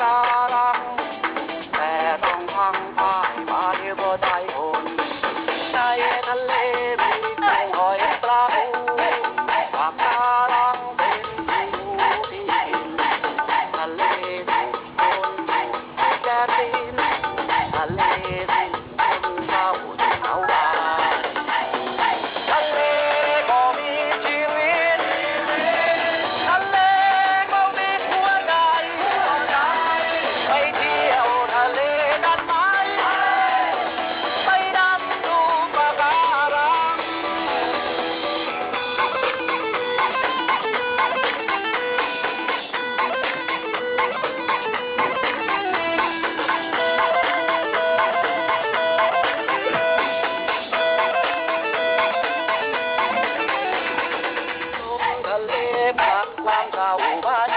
การัง แต่ต้องพังพายมาเทวดาคนในทะเล Blanca, Blanca, Blanca,